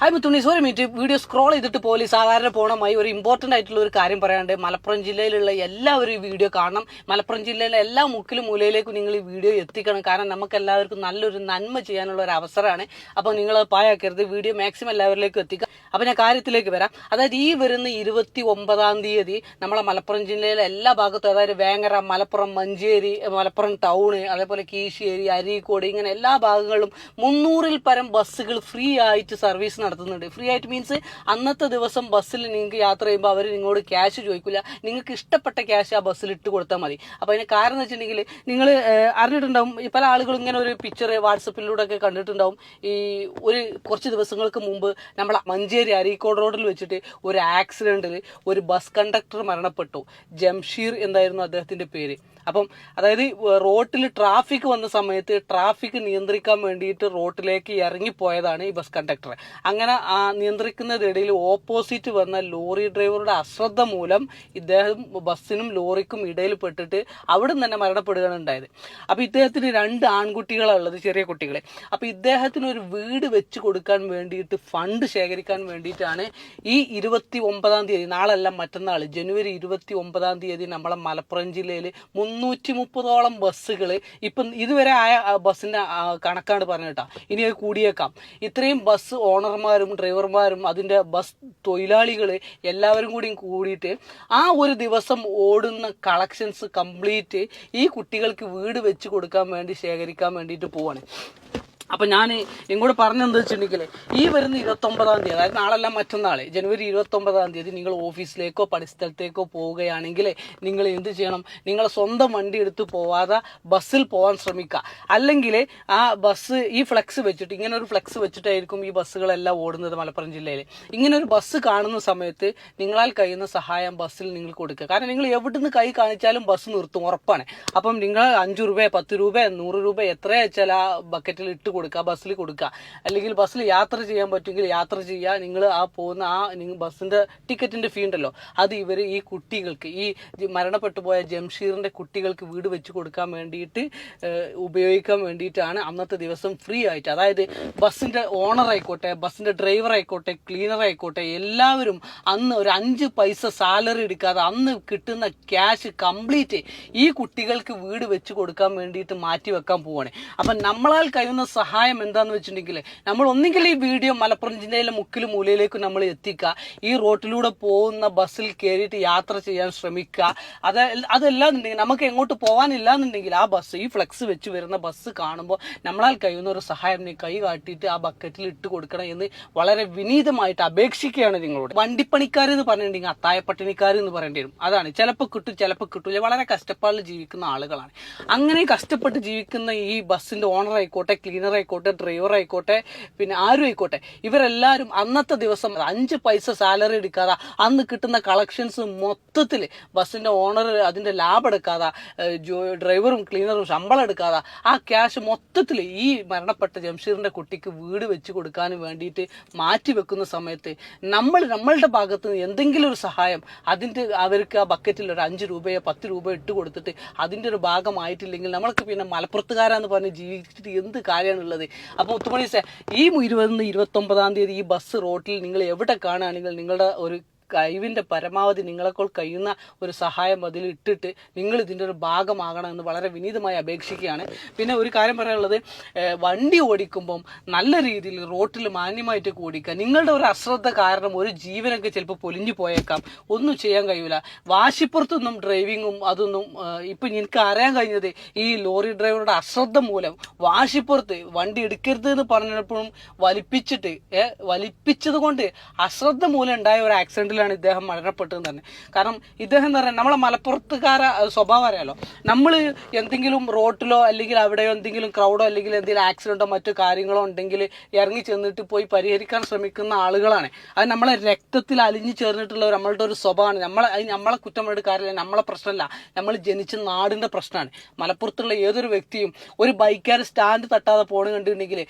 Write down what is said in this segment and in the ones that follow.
Hi തുണി sorry minute video scroll ചെയ്തിട്ട് പോലും സാധാരണ പോണമായി ഒരു ഇമ്പോർട്ടന്റ് ആയിട്ടുള്ള ഒരു കാര്യം പറയാണ്ട് മലപ്പുറം ജില്ലയിലുള്ള എല്ലാവരും ഈ വീഡിയോ കാണണം. മലപ്പുറം ജില്ലയിലെ എല്ലാ മുക്കിലും മൂലയിലേക്കും നിങ്ങൾ ഈ വീഡിയോ എത്തിക്കണം. കാരണം നമുക്ക് എല്ലാവർക്കും നല്ലൊരു നന്മ ചെയ്യാനുള്ള ഒരു അവസരമാണ്. അപ്പോൾ നിങ്ങൾ പായാക്കരുത് വീഡിയോ മാക്സിമം എല്ലാവരിലേക്കും എത്തിക്കുക അപ്പോൾ ഞാൻ കാര്യത്തിലേക്ക് വരാം. അതായത് ഈ വരുന്ന ഇരുപത്തി ഒമ്പതാം തീയതി നമ്മളെ മലപ്പുറം ജില്ലയിലെ എല്ലാ ഭാഗത്തും അതായത് വേങ്ങര മലപ്പുറം മഞ്ചേരി മലപ്പുറം ടൗണ് അതേപോലെ കീശ്ശേരി അരീക്കോട് ഇങ്ങനെ എല്ലാ ഭാഗങ്ങളിലും മുന്നൂറിൽ പരം ബസ്സുകൾ ഫ്രീ ആയിട്ട് സർവീസ് നടത്തുന്നുണ്ട്. ഫ്രീ ആയിട്ട് മീൻസ് അന്നത്തെ ദിവസം ബസ്സിൽ നിങ്ങൾക്ക് യാത്ര ചെയ്യുമ്പോൾ അവർ നിങ്ങളോട് ക്യാഷ് ചോദിക്കില്ല നിങ്ങൾക്ക് ഇഷ്ടപ്പെട്ട ക്യാഷ് ആ ബസ്സിൽ ഇട്ട് കൊടുത്താൽ മതി. അപ്പോൾ അതിന് കാരണം എന്ന് വെച്ചിട്ടുണ്ടെങ്കിൽ നിങ്ങൾ അറിഞ്ഞിട്ടുണ്ടാവും. പല ആളുകളും ഇങ്ങനെ ഒരു പിക്ചർ വാട്സപ്പിലൂടെ ഒക്കെ കണ്ടിട്ടുണ്ടാവും. ഈ ഒരു കുറച്ച് ദിവസങ്ങൾക്ക് മുമ്പ് നമ്മൾ മഞ്ചേരി അരീക്കോട് റോഡിൽ വെച്ചിട്ട് ഒരു ആക്സിഡന്റിൽ ഒരു ബസ് കണ്ടക്ടർ മരണപ്പെട്ടു. ജംഷീർ എന്തായിരുന്നു അദ്ദേഹത്തിന്റെ പേര്? അപ്പം അതായത് റോട്ടിൽ ട്രാഫിക് വന്ന സമയത്ത് ട്രാഫിക് നിയന്ത്രിക്കാൻ വേണ്ടിയിട്ട് റോട്ടിലേക്ക് ഇറങ്ങിപ്പോയതാണ് ഈ ബസ് കണ്ടക്ടർ. അങ്ങനെ ആ നിയന്ത്രിക്കുന്നതിടയിൽ ഓപ്പോസിറ്റ് വന്ന ലോറി ഡ്രൈവറുടെ അശ്രദ്ധ മൂലം ഇദ്ദേഹം ബസ്സിനും ലോറിക്കും ഇടയിൽ പെട്ടിട്ട് അവിടെ നിന്ന് തന്നെ മരണപ്പെടുകയാണ് ഉണ്ടായത്. അപ്പം ഇദ്ദേഹത്തിന് രണ്ട് ആൺകുട്ടികളുള്ളത് ചെറിയ കുട്ടികളെ. അപ്പോൾ ഇദ്ദേഹത്തിന് ഒരു വീട് വെച്ച് കൊടുക്കാൻ വേണ്ടിയിട്ട് ഫണ്ട് ശേഖരിക്കാൻ വേണ്ടിയിട്ടാണ് ഈ ഇരുപത്തി ഒമ്പതാം തീയതി നാളല്ല മറ്റന്നാൾ ജനുവരി ഇരുപത്തി ഒമ്പതാം തീയതി നമ്മളെ മലപ്പുറം ജില്ലയിൽ മുന്നൂറ്റി മുപ്പതോളം ബസ്സുകൾ ഇപ്പം ഇതുവരെ ആയ ബസ്സിന്റെ കണക്കാണ് പറഞ്ഞു കേട്ടോ. ഇനി അത് കൂടിയേക്കാം. ഇത്രയും ബസ് ഓണർമാരും ഡ്രൈവർമാരും അതിന്റെ ബസ് തൊഴിലാളികൾ എല്ലാവരും കൂടിയും കൂടിയിട്ട് ആ ഒരു ദിവസം ഓടുന്ന കളക്ഷൻസ് കംപ്ലീറ്റ് ഈ കുട്ടികൾക്ക് വീട് വെച്ച് കൊടുക്കാൻ വേണ്ടി ശേഖരിക്കാൻ വേണ്ടിയിട്ട് പോവാണ്. അപ്പൊ ഞാൻ ഇങ്ങോട്ട് പറഞ്ഞെന്താ വെച്ചിട്ടുണ്ടെങ്കിൽ ഈ വരുന്ന ഇരുപത്തി ഒമ്പതാം തീയതി അതായത് നാളെല്ലാം മറ്റന്നാൾ ജനുവരി ഇരുപത്തി ഒമ്പതാം തീയതി നിങ്ങൾ ഓഫീസിലേക്കോ പണിസ്ഥലത്തേക്കോ പോവുകയാണെങ്കിൽ നിങ്ങൾ എന്ത് ചെയ്യണം? നിങ്ങൾ സ്വന്തം വണ്ടി എടുത്ത് പോവാതെ ബസ്സിൽ പോകാൻ ശ്രമിക്കുക. അല്ലെങ്കിൽ ആ ബസ് ഈ ഫ്ലെക്സ് വെച്ചിട്ട് ഇങ്ങനെ ഒരു ഫ്ലെക്സ് വെച്ചിട്ടായിരിക്കും ഈ ബസ്സുകളെല്ലാം ഓടുന്നത് മലപ്പുറം ജില്ലയിൽ ഇങ്ങനെ ഒരു ബസ് കാണുന്ന സമയത്ത് നിങ്ങളാൽ കഴിയുന്ന സഹായം ബസ്സിൽ നിങ്ങൾ കൊടുക്കുക. കാരണം നിങ്ങൾ എവിടുന്ന് കൈ കാണിച്ചാലും ബസ് നിർത്തും ഉറപ്പാണ്. അപ്പം നിങ്ങൾ അഞ്ച് രൂപ പത്ത് രൂപ നൂറ് രൂപ എത്ര വെച്ചാൽ ആ ബക്കറ്റിൽ ഇട്ട് കൊടുക്കുക ബസ്സിൽ കൊടുക്കുക അല്ലെങ്കിൽ ബസ്സിൽ യാത്ര ചെയ്യാൻ പറ്റുമെങ്കിൽ യാത്ര ചെയ്യുക നിങ്ങൾ ആ പോകുന്ന ആ നിങ്ങൾ ബസ്സിന്റെ ടിക്കറ്റിന്റെ ഫീ ഉണ്ടല്ലോ അത് ഇവർ ഈ കുട്ടികൾക്ക് ഈ മരണപ്പെട്ടു പോയ ജംഷീറിന്റെ കുട്ടികൾക്ക് വീട് വെച്ച് കൊടുക്കാൻ വേണ്ടിയിട്ട് ഉപയോഗിക്കാൻ വേണ്ടിയിട്ടാണ് അന്നത്തെ ദിവസം ഫ്രീ ആയിട്ട്. അതായത് ബസ്സിന്റെ ഓണർ ആയിക്കോട്ടെ ബസ്സിന്റെ ഡ്രൈവർ ആയിക്കോട്ടെ ക്ലീനർ ആയിക്കോട്ടെ എല്ലാവരും അന്ന് ഒരു അഞ്ച് പൈസ സാലറി എടുക്കാതെ അന്ന് കിട്ടുന്ന ക്യാഷ് കംപ്ലീറ്റ് ഈ കുട്ടികൾക്ക് വീട് വെച്ച് കൊടുക്കാൻ വേണ്ടിയിട്ട് മാറ്റി വെക്കാൻ പോവാണ്. അപ്പം നമ്മളാൽ കഴിയുന്ന സഹായം എന്താന്ന് വെച്ചിട്ടുണ്ടെങ്കിൽ നമ്മൾ ഒന്നുകിൽ ഈ വീഡിയോ മലപ്പുറം ജില്ലയിലെ മുക്കിലും മൂലയിലേക്ക് നമ്മൾ എത്തിക്കുക. ഈ റോട്ടിലൂടെ പോകുന്ന ബസ്സിൽ കയറിയിട്ട് യാത്ര ചെയ്യാൻ ശ്രമിക്കുക. അത് അതല്ലാന്നുണ്ടെങ്കിൽ നമുക്ക് എങ്ങോട്ട് പോകാനില്ല എന്നുണ്ടെങ്കിൽ ആ ബസ് ഈ ഫ്ലെക്സ് വെച്ച് വരുന്ന ബസ് കാണുമ്പോൾ നമ്മളാൽ കഴിയുന്ന ഒരു സഹായം നീ കൈ കാട്ടിയിട്ട് ആ ബക്കറ്റിൽ ഇട്ട് കൊടുക്കണം എന്ന് വളരെ വിനീതമായിട്ട് അപേക്ഷിക്കുകയാണ് നിങ്ങളോട്. വണ്ടിപ്പണിക്കാർ എന്ന് പറഞ്ഞിട്ടുണ്ടെങ്കിൽ അത്തായ പട്ടിണിക്കാർ എന്ന് പറയേണ്ടി വരും. അതാണ്. ചിലപ്പോൾ കിട്ടും ചിലപ്പോൾ കിട്ടൂല. വളരെ കഷ്ടപ്പാടിൽ ജീവിക്കുന്ന ആളുകളാണ്. അങ്ങനെ കഷ്ടപ്പെട്ട് ജീവിക്കുന്ന ഈ ബസ്സിന്റെ ഓണർ ആയിക്കോട്ടെ ക്ലീനർ ആയിക്കോട്ടെ ഡ്രൈവർ ആയിക്കോട്ടെ പിന്നെ ആരും ആയിക്കോട്ടെ. ഇവരെല്ലാവരും അന്നത്തെ ദിവസം അഞ്ച് പൈസ സാലറി എടുക്കാതെ അന്ന് കിട്ടുന്ന കളക്ഷൻസ് മൊത്തത്തിൽ ബസ്സിന്റെ ഓണർ അതിന്റെ ലാഭം എടുക്കാതെ ഡ്രൈവറും ക്ലീനറും ശമ്പളം എടുക്കാതെ ആ ക്യാഷ് മൊത്തത്തിൽ ഈ മരണപ്പെട്ട ജംഷീറിന്റെ കുട്ടിക്ക് വീട് വെച്ച് കൊടുക്കാൻ വേണ്ടിയിട്ട് മാറ്റി വെക്കുന്ന സമയത്ത് നമ്മൾ നമ്മളുടെ ഭാഗത്ത് നിന്ന് എന്തെങ്കിലും ഒരു സഹായം അതിന്റെ അവർക്ക് ആ ബക്കറ്റിൽ ഒരു അഞ്ച് രൂപയോ പത്ത് രൂപയോ ഇട്ട് കൊടുത്തിട്ട് അതിന്റെ ഒരു ഭാഗമായിട്ടില്ലെങ്കിൽ നമ്മൾക്ക് പിന്നെ മലപ്പുറത്തുകാരാന്ന് പറഞ്ഞ് ജീവിച്ചിട്ട് എന്ത് കാര്യമാണുള്ളത് അപ്പോൾ ഉത്തുമണി സേ ഈ ഇരുപത് ഇരുപത്തൊമ്പതാം തീയതി ഈ ബസ് റോട്ടിൽ നിങ്ങൾ എവിടെ കാണുകയാണെങ്കിൽ നിങ്ങളുടെ ഒരു കഴിവിന്റെ പരമാവധി നിങ്ങളെക്കോൾ കഴിയുന്ന ഒരു സഹായം അതിൽ ഇട്ടിട്ട് നിങ്ങൾ ഇതിന്റെ ഒരു ഭാഗമാകണം എന്ന് വളരെ വിനീതമായി അപേക്ഷിക്കുകയാണ്. പിന്നെ ഒരു കാര്യം പറയാനുള്ളത് വണ്ടി ഓടിക്കുമ്പം നല്ല രീതിയിൽ റോട്ടിൽ മാന്യമായിട്ട് ഓടിക്കുക. നിങ്ങളുടെ ഒരു അശ്രദ്ധ കാരണം ഒരു ജീവനൊക്കെ ചിലപ്പോൾ പൊലിഞ്ഞു പോയേക്കാം. ഒന്നും ചെയ്യാൻ കഴിയില്ല വാശിപ്പുറത്തൊന്നും ഡ്രൈവിങ്ങും അതൊന്നും ഇപ്പം എനിക്ക് അറിയാൻ കഴിഞ്ഞത് ഈ ലോറി ഡ്രൈവറുടെ അശ്രദ്ധ മൂലം വാശിപ്പുറത്ത് വണ്ടി എടുക്കരുത് എന്ന് പറഞ്ഞപ്പോഴും വലിപ്പിച്ചിട്ട് വലിപ്പിച്ചത് കൊണ്ട് അശ്രദ്ധ മൂലം ഉണ്ടായ ഒരു ആക്സിഡന്റിലാണ് ഇദ്ദേഹം മരണപ്പെട്ടത് തന്നെ. കാരണം ഇദ്ദേഹം എന്ന് പറഞ്ഞാൽ നമ്മളെ മലപ്പുറത്തുകാര സ്വഭാവം അറിയാലോ. നമ്മൾ എന്തെങ്കിലും റോട്ടിലോ അല്ലെങ്കിൽ അവിടെയോ എന്തെങ്കിലും ക്രൗഡോ അല്ലെങ്കിൽ എന്തെങ്കിലും ആക്സിഡന്റോ മറ്റു കാര്യങ്ങളോ ഉണ്ടെങ്കിൽ ഇറങ്ങി ചെന്നിട്ട് പോയി പരിഹരിക്കാൻ ശ്രമിക്കുന്ന ആളുകളാണ്. അത് നമ്മളെ രക്തത്തിൽ അലിഞ്ഞു ചേർന്നിട്ടുള്ള നമ്മളുടെ ഒരു സ്വഭാവമാണ്. നമ്മളെ അത് നമ്മളെ കുറ്റമെടുക്കാറില്ല നമ്മളെ പ്രശ്നമല്ല. നമ്മൾ ജനിച്ച നാടിന്റെ പ്രശ്നമാണ്. മലപ്പുറത്തുള്ള ഏതൊരു വ്യക്തിയും ഒരു ബൈക്കാർ സ്റ്റാൻഡ് തട്ടാതെ പോണ് കണ്ടിട്ടുണ്ടെങ്കിൽ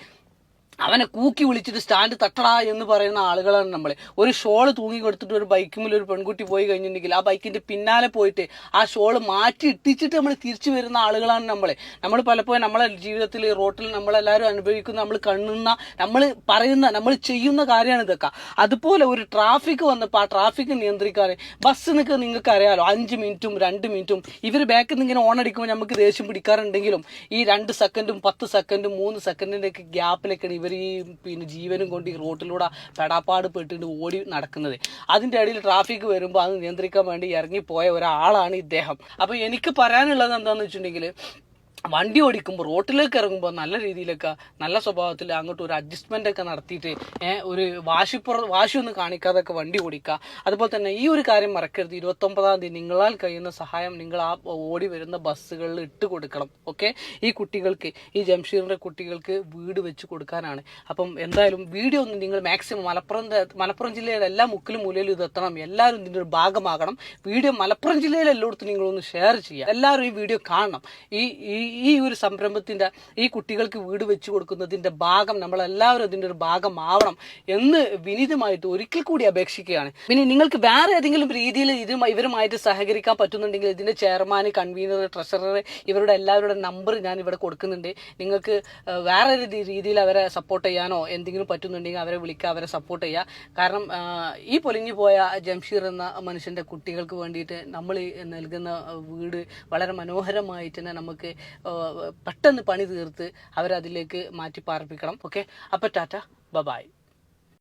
അവനെ കൂക്കി വിളിച്ചിട്ട് സ്റ്റാൻഡ് തട്ടടാ എന്ന് പറയുന്ന ആളുകളാണ് നമ്മൾ ഒരു ഷോൾ തൂങ്ങി കൊടുത്തിട്ട് ഒരു ബൈക്കുമിൽ ഒരു പെൺകുട്ടി പോയി കഴിഞ്ഞിട്ടുണ്ടെങ്കിൽ ആ ബൈക്കിന്റെ പിന്നാലെ പോയിട്ട് ആ ഷോൾ മാറ്റി ഇട്ടിച്ചിട്ട് നമ്മൾ തിരിച്ചു വരുന്ന ആളുകളാണ് നമ്മൾ നമ്മൾ പലപ്പോഴും നമ്മളെ ജീവിതത്തിൽ റോട്ടിൽ നമ്മളെല്ലാവരും അനുഭവിക്കുന്ന നമ്മൾ കണ്ണുന്ന നമ്മൾ പറയുന്ന നമ്മൾ ചെയ്യുന്ന കാര്യമാണ് ഇതൊക്കെ. അതുപോലെ ഒരു ട്രാഫിക് വന്നപ്പോൾ ആ ട്രാഫിക് നിയന്ത്രിക്കാൻ ബസ് നിൽക്കുക നിങ്ങൾക്ക് അറിയാലോ അഞ്ച് മിനിറ്റും രണ്ട് മിനിറ്റും. ഇവർ ബാക്കിൽ നിന്ന് ഇങ്ങനെ ഓൺ അടിക്കുമ്പോൾ നമുക്ക് ദേഷ്യം പിടിക്കാറുണ്ടെങ്കിലും ഈ രണ്ട് സെക്കൻഡും പത്ത് സെക്കൻഡും മൂന്ന് സെക്കൻഡിന്റെയൊക്കെ ഒക്കെ ഇവർ ഈ പിന്നെ ജീവനും കൊണ്ട് ഈ റോട്ടിലൂടെ പെടാപ്പാട് പെട്ടിട്ട് ഓടി നടക്കുന്നത്. അതിന്റെ ഇടയിൽ ട്രാഫിക് വരുമ്പോൾ അത് നിയന്ത്രിക്കാൻ വേണ്ടി ഇറങ്ങിപ്പോയ ഒരാളാണ് ഇദ്ദേഹം. അപ്പോൾ എനിക്ക് പറയാനുള്ളത് എന്താണെന്ന് വെച്ചിട്ടുണ്ടെങ്കിൽ വണ്ടി ഓടിക്കുമ്പോൾ റോട്ടിലേക്ക് ഇറങ്ങുമ്പോൾ നല്ല രീതിയിലൊക്കെ നല്ല സ്വഭാവത്തിൽ അങ്ങോട്ട് ഒരു അഡ്ജസ്റ്റ്മെന്റ് ഒക്കെ നടത്തിയിട്ട് ഒരു വാശിപ്പുറ വാശിയൊന്നും കാണിക്കാതൊക്കെ വണ്ടി ഓടിക്കുക. അതുപോലെ തന്നെ ഈ ഒരു കാര്യം മറക്കരുത്. ഇരുപത്തൊമ്പതാം തീയതി നിങ്ങളാൽ കഴിയുന്ന സഹായം നിങ്ങൾ ആ ഓടി വരുന്ന ബസ്സുകളിൽ ഇട്ട് കൊടുക്കണം ഓക്കെ? ഈ കുട്ടികൾക്ക് ഈ ജംഷീറിന്റെ കുട്ടികൾക്ക് വീട് വെച്ച് കൊടുക്കാനാണ്. അപ്പം എന്തായാലും വീഡിയോ ഒന്ന് നിങ്ങൾ മാക്സിമം മലപ്പുറം മലപ്പുറം ജില്ലയുടെ എല്ലാ മുക്കിലും മൂലയിലും ഇത് എത്തണം. എല്ലാവരും ഇതിന്റെ ഒരു ഭാഗമാകണം. വീഡിയോ മലപ്പുറം ജില്ലയിലെ എല്ലായിടത്തും നിങ്ങളൊന്ന് ഷെയർ ചെയ്യുക. എല്ലാവരും ഈ വീഡിയോ കാണണം. ഈ ഈ ഈ ഒരു സംരംഭത്തിന്റെ ഈ കുട്ടികൾക്ക് വീട് വെച്ചു കൊടുക്കുന്നതിന്റെ ഭാഗം നമ്മളെല്ലാവരും അതിന്റെ ഒരു ഭാഗമാവണം എന്ന് വിനീതമായിട്ട് ഒരിക്കൽ കൂടി അപേക്ഷിക്കുകയാണ്. പിന്നെ നിങ്ങൾക്ക് വേറെ ഏതെങ്കിലും രീതിയിൽ ഇത് ഇവരുമായിട്ട് സഹകരിക്കാൻ പറ്റുന്നുണ്ടെങ്കിൽ ഇതിന്റെ ചെയർമാൻ കൺവീനർ ട്രഷറർ ഇവരുടെ എല്ലാവരുടെ നമ്പർ ഞാൻ ഇവിടെ കൊടുക്കുന്നുണ്ട്. നിങ്ങൾക്ക് വേറെ ഒരു രീതിയിൽ അവരെ സപ്പോർട്ട് ചെയ്യാനോ എന്തെങ്കിലും പറ്റുന്നുണ്ടെങ്കിൽ അവരെ വിളിക്കുക അവരെ സപ്പോർട്ട് ചെയ്യുക. കാരണം ഈ പൊലിഞ്ഞു പോയ ജംഷീർ എന്ന മനുഷ്യന്റെ കുട്ടികൾക്ക് വേണ്ടിയിട്ട് നമ്മൾ നൽകുന്ന വീട് വളരെ മനോഹരമായിട്ട് തന്നെ നമുക്ക് പെട്ടെന്ന് പണി തീർത്ത് അവരതിലേക്ക് മാറ്റി പാർപ്പിക്കണം ഓക്കെ? അപ്പൊ ടാറ്റ ബബായ്.